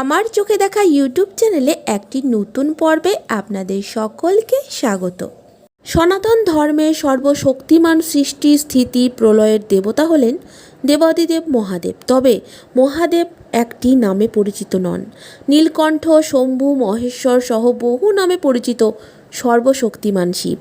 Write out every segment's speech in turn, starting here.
আমার চোখে দেখা ইউটিউব চ্যানেলে একটি নতুন পর্বে আপনাদের সকলকে স্বাগত। সনাতন ধর্মের সর্বশক্তিমান সৃষ্টি, স্থিতি, প্রলয়ের দেবতা হলেন দেবাদিদেব মহাদেব। তবে মহাদেব একটি নামে পরিচিত নন। নীলকণ্ঠ, শম্ভু, মহেশ্বর সহ বহু নামে পরিচিত সর্বশক্তিমান শিব।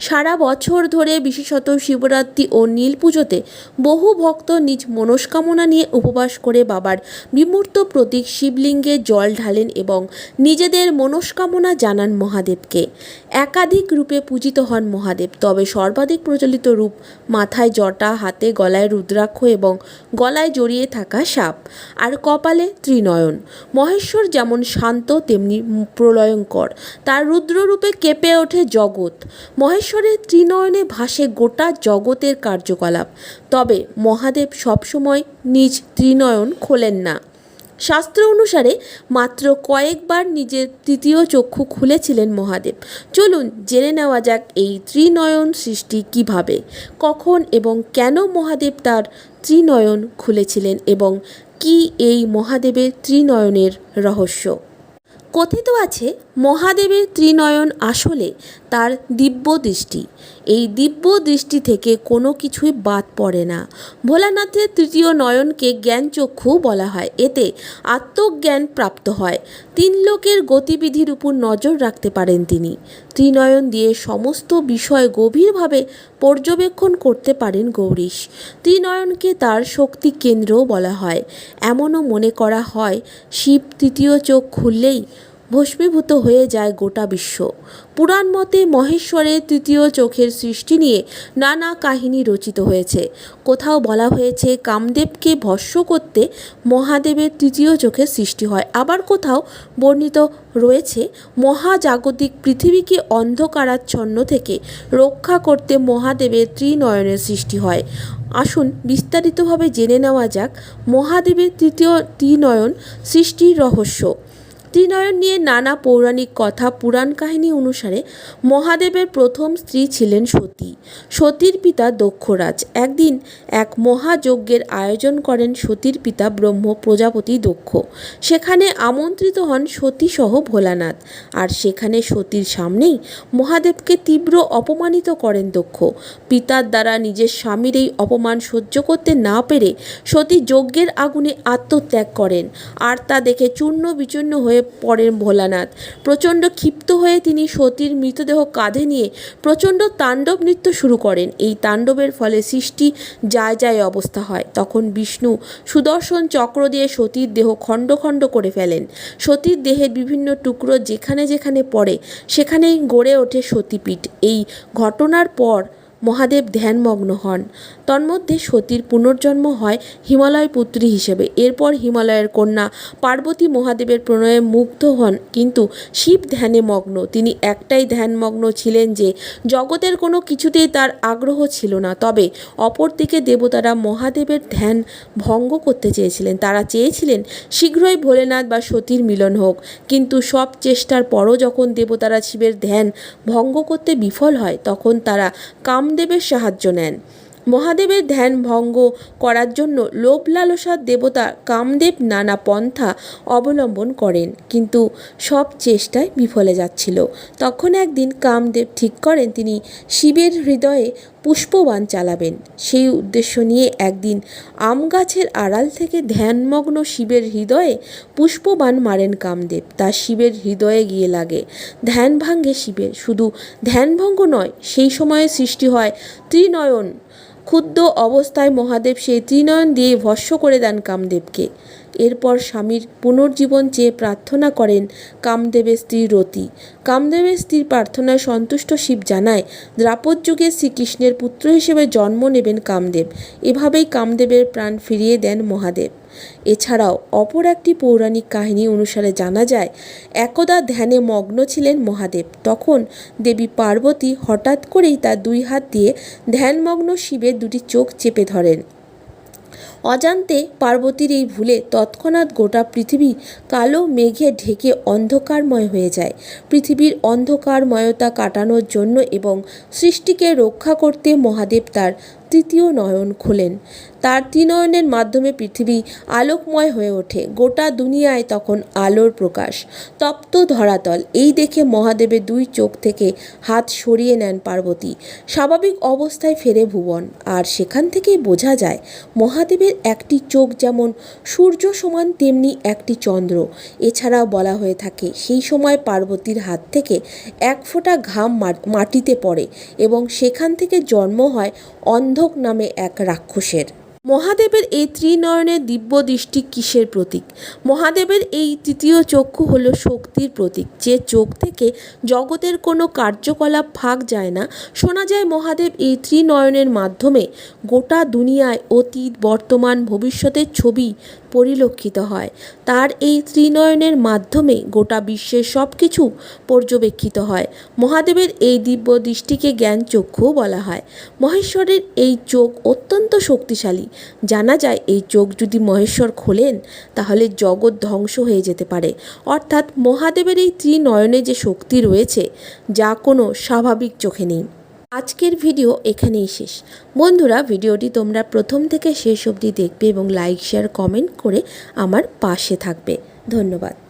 সারা বছর ধরে বিশেষত শিবরাত্রি ও নীল পুজোতে বহু ভক্ত নিজ মনস্কামনা নিয়ে উপবাস করে বাবার বিমূর্ত প্রতীক শিবলিঙ্গে জল ঢালেন এবং নিজেদের মনস্কামনা জানান মহাদেবকে। একাধিক রূপে পূজিত হন মহাদেব, তবে সর্বাধিক প্রচলিত রূপ মাথায় জটা, হাতে গলায় রুদ্রাক্ষ এবং গলায় জড়িয়ে থাকা সাপ আর কপালে ত্রিনয়ন। মহেশ্বর যেমন শান্ত, তেমনি প্রলয়ঙ্কর। তার রুদ্ররূপে কেঁপে ওঠে জগৎ। মহেশ্বরের ত্রিনয়নে ভাসে গোটা জগতের কার্যকলাপ। তবে মহাদেব সবসময় নিজ ত্রিনয়ন খোলেন না। শাস্ত্র অনুসারে মাত্র কয়েকবার নিজের তৃতীয় চক্ষু খুলেছিলেন মহাদেব। চলুন জেনে নেওয়া যাক এই ত্রিনয়ন সৃষ্টি কীভাবে, কখন এবং কেন মহাদেব তার ত্রিনয়ন খুলেছিলেন এবং কি এই মহাদেবের ত্রিনয়নের রহস্য। কথিত আছে মহাদেবের ত্রিনয়ন আসলে তার দিব্য দৃষ্টি। এই দিব্য দৃষ্টি থেকে কোনো কিছুই বাদ পড়ে না। ভোলানাথের তৃতীয় নয়নকে জ্ঞানচক্ষু বলা হয়। এতে আত্মজ্ঞান প্রাপ্ত হয়। তিন লোকের গতিবিধির উপর নজর রাখতে পারেন তিনি। ত্রিনয়ন দিয়ে সমস্ত বিষয় গভীরভাবে পর্যবেক্ষণ করতে পারেন গৌরীশ। ত্রিনয়নকে তার শক্তি কেন্দ্রও বলা হয়। এমনও মনে করা হয়, শিব তৃতীয় চোখ খুললেই ভস্মীভূত হয়ে যায় গোটা বিশ্ব। পুরাণ মতে মহেশ্বরের তৃতীয় চোখের সৃষ্টি নিয়ে নানা কাহিনী রচিত হয়েছে। কোথাও বলা হয়েছে কামদেবকে ভস্ম করতে মহাদেবের তৃতীয় চোখের সৃষ্টি হয়। আবার কোথাও বর্ণিত রয়েছে মহাজাগতিক পৃথিবীকে অন্ধকারাচ্ছন্ন থেকে রক্ষা করতে মহাদেবের ত্রিনয়নের সৃষ্টি হয়। আসুন বিস্তারিতভাবে জেনে নেওয়া যাক মহাদেবের তৃতীয় ত্রিনয়ন সৃষ্টির রহস্য। ত্রিনয়ন নিয়ে নানা পৌরাণিক কথা পুরাণ কাহিনী অনুসারে মহাদেবের প্রথম স্ত্রী ছিলেন সতী। সতীর পিতা দক্ষরাজ। একদিন এক মহাযজ্ঞের আয়োজন করেন সতীর পিতা ব্রহ্ম প্রজাপতি দক্ষ। সেখানে আমন্ত্রিত হন সতীসহ ভোলানাথ। আর সেখানে সতীর সামনেই মহাদেবকে তীব্র অপমানিত করেন দক্ষ। পিতার দ্বারা নিজের স্বামীর এই অপমান সহ্য করতে না পেরে সতী যজ্ঞের আগুনে আত্মত্যাগ করেন। আর তা দেখে চূর্ণ বিচূর্ণ হয়ে পড়েন ভোলানাথ। প্রচণ্ড ক্ষিপ্ত হয়ে তিনি সতীর মৃতদেহ কাঁধে নিয়ে প্রচণ্ড তাণ্ডব নৃত্য শুরু করেন। এই তাণ্ডবের ফলে সৃষ্টি যায় যায় অবস্থা হয়। তখন বিষ্ণু সুদর্শন চক্র দিয়ে সতীর দেহ খণ্ড খণ্ড করে ফেলেন। সতীর দেহের বিভিন্ন টুকরো যেখানে যেখানে পড়ে, সেখানেই গড়ে ওঠে সতীপীঠ। এই ঘটনার পর মহাদেব ধ্যানমগ্ন হন। তন্মধ্যে সতীর পুনর্জন্ম হয় হিমালয় পুত্রী হিসেবে। এরপর হিমালয়ের কন্যা পার্বতী মহাদেবের প্রণয়ে মুগ্ধ হন, কিন্তু শিব ধ্যানে মগ্ন। তিনি একটাই ধ্যানমগ্ন ছিলেন যে, জগতের কোনো কিছুতেই তার আগ্রহ ছিল না। তবে অপরদিকে দেবতারা মহাদেবের ধ্যান ভঙ্গ করতে চেয়েছিলেন। তারা চেয়েছিলেন, শীঘ্রই ভোলেনাথ বা সতীর মিলন হোক। কিন্তু সব চেষ্টার পরও যখন দেবতারা শিবের ধ্যান ভঙ্গ করতে বিফল হয়, তখন তারা কামদেবের সাহায্য নেন। মহাদেবের ধ্যান ভঙ্গ করার জন্য লোভ লালসার দেবতা কামদেব নানা পন্থা অবলম্বন করেন। কিন্তু সব চেষ্টায় বিফলে যাচ্ছিল। তখন একদিন কামদেব ঠিক করেন, তিনি শিবের হৃদয়ে পুষ্পবাণ চালাবেন। সেই উদ্দেশ্য নিয়ে একদিন আম গাছের আড়াল থেকে ধ্যানমগ্ন শিবের হৃদয়ে পুষ্পবাণ মারেন কামদেব। তা শিবের হৃদয়ে গিয়ে লাগে। ধ্যান ভাঙ্গে শিবের। শুধু ধ্যানভঙ্গ নয়, সেই সময়ে সৃষ্টি হয় ত্রিনয়ন। ক্ষুদ্র অবস্থায় মহাদেব সেই ত্রিনয়ন দিয়ে ভস্য করে দেন কামদেবকে। এরপর স্বামীর পুনর্জীবন চেয়ে প্রার্থনা করেন কামদেবের স্ত্রী রতি। কামদেবের স্ত্রীর প্রার্থনায় সন্তুষ্ট শিব জানায়, দ্রাপদ যুগে শ্রীকৃষ্ণের পুত্র হিসেবে জন্ম নেবেন কামদেব। এভাবেই কামদেবের প্রাণ ফিরিয়ে দেন মহাদেব। এছাড়াও অপর একটি পৌরাণিক কাহিনী অনুসারে জানা যায়, একদা ধ্যানে মগ্ন ছিলেন মহাদেব। তখন দেবী পার্বতী হঠাৎ করেই তার দুই হাত দিয়ে ধ্যানমগ্ন শিবের দুটি চোখ চেপে ধরেন। অজান্তে পার্বতীর এই ভুলে তৎক্ষণাৎ গোটা পৃথিবী কালো মেঘে ঢেকে অন্ধকারময় হয়ে যায়। পৃথিবীর অন্ধকারময়তা কাটানোর জন্য এবং সৃষ্টিকে রক্ষা করতে মহাদেব তার তৃতীয় নয়ন খোলেন। তার ত্রিনয়নের মাধ্যমে পৃথিবী আলোকময় হয়ে ওঠে। গোটা দুনিয়ায় তখন আলোর প্রকাশ। তপ্ত ধরাতল, এই দেখে মহাদেবের দুই চোখ থেকে হাত সরিয়ে নেন পার্বতী। স্বাভাবিক অবস্থায় ফেরে ভুবন। আর সেখান থেকেই বোঝা যায়, মহাদেবের একটি চোখ যেমন সূর্য সমান, তেমনি একটি চন্দ্র। এছাড়াও বলা হয়ে থাকে, সেই সময় পার্বতীর হাত থেকে এক ফোঁটা ঘাম মাটিতে পড়ে এবং সেখান থেকে জন্ম হয় নামে এক রাক্ষসের। মহাদেবের এই ত্রিনয়নের দিব্য দৃষ্টি কিসের প্রতীক? মহাদেবের এই তৃতীয় চক্ষু হলো শক্তির প্রতীক। যে চোখ থেকে জগতের কোনো কার্যকলাপ ফাঁক যায় না, শোনা যায় মহাদেব এই ত্রিনয়নের মাধ্যমে গোটা দুনিয়ায় অতীত, বর্তমান, ভবিষ্যতের ছবি পরিলক্ষিত হয়। তার এই ত্রিনয়নের মাধ্যমে গোটা বিশ্বের সব কিছু পর্যবেক্ষিত হয়। মহাদেবের এই দিব্য দৃষ্টিকে জ্ঞান চক্ষু বলা হয়। মহেশ্বরের এই চোখ অত্যন্ত শক্তিশালী। জানা যায় এই চোখ যদি মহেশ্বর খোলেন, তাহলে জগৎ ধ্বংস হয়ে যেতে পারে। অর্থাৎ মহাদেবের এই ত্রিনয়নে যে শক্তি রয়েছে, যা কোনো স্বাভাবিক চোখে নেই। আজকের ভিডিও এখানেই শেষ। বন্ধুরা, ভিডিওটি তোমরা প্রথম থেকে শেষ অবধি দেখবে এবং লাইক, শেয়ার, কমেন্ট করে আমার পাশে থাকবে। ধন্যবাদ।